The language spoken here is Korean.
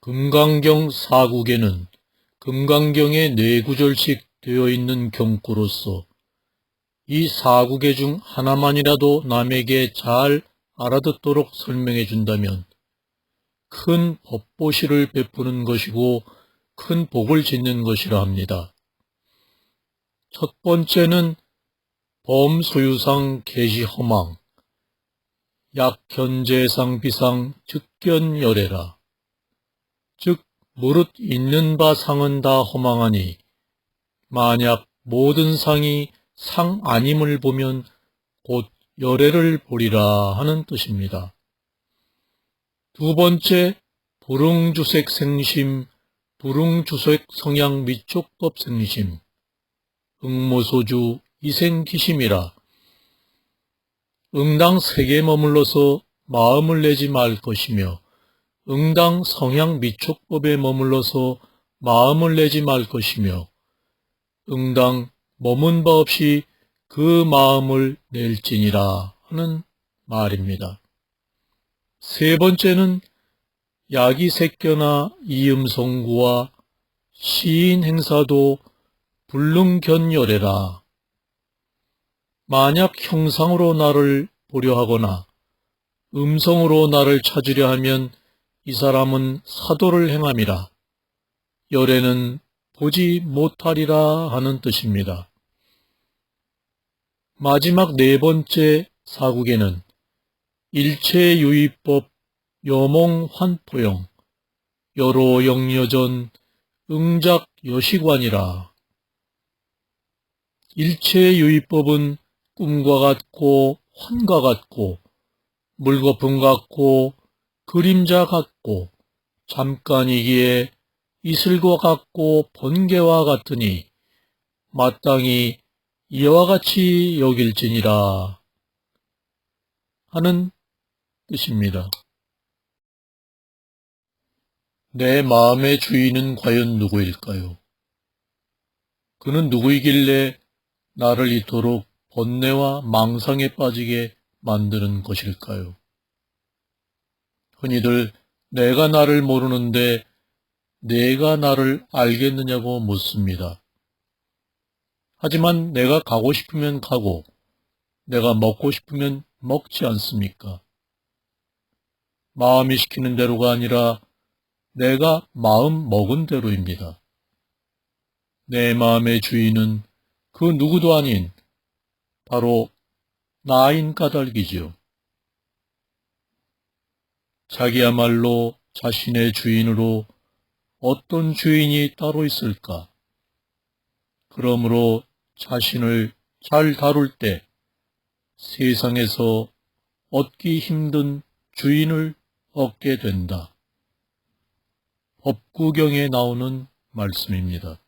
금강경 사국에는 금강경에 네 구절씩 되어 있는 경구로서 이 사국의 중 하나만이라도 남에게 잘 알아듣도록 설명해 준다면 큰 법보시를 베푸는 것이고 큰 복을 짓는 것이라 합니다. 첫 번째는 범소유상 개시허망, 약현재상 비상 즉견열애라. 즉 무릇 있는 바 상은 다 허망하니 만약 모든 상이 상 아님을 보면 곧 열애를 보리라 하는 뜻입니다. 두 번째 불응주색 생심, 불응주색 성향 미촉법 생심, 응모소주 이생기심이라 응당 세계 머물러서 마음을 내지 말 것이며 응당 성향 미촉법에 머물러서 마음을 내지 말 것이며 응당 머문 바 없이 그 마음을 낼지니라 하는 말입니다. 세 번째는 야기색견나 이음성구와 시인 행사도 불능견열애라. 만약 형상으로 나를 보려 하거나 음성으로 나를 찾으려 하면 이 사람은 사도를 행함이라. 열애는 보지 못하리라 하는 뜻입니다. 마지막 네 번째 사국에는 일체유의법 여몽환포영 여로영여전 응작 여시관이라. 일체유의법은 꿈과 같고 환과 같고 물거품 같고 그림자 같고 잠깐이기에 이슬과 같고 번개와 같으니 마땅히 이와 같이 여길지니라 하는 뜻입니다. 내 마음의 주인은 과연 누구일까요? 그는 누구이길래 나를 이토록 번뇌와 망상에 빠지게 만드는 것일까요? 흔히들 내가 나를 모르는데 내가 나를 알겠느냐고 묻습니다. 하지만 내가 가고 싶으면 가고 내가 먹고 싶으면 먹지 않습니까? 마음이 시키는 대로가 아니라 내가 마음 먹은 대로입니다. 내 마음의 주인은 그 누구도 아닌 바로 나인 까닭이지요. 자기야말로 자신의 주인으로 어떤 주인이 따로 있을까? 그러므로 자신을 잘 다룰 때 세상에서 얻기 힘든 주인을 얻게 된다. 법구경에 나오는 말씀입니다.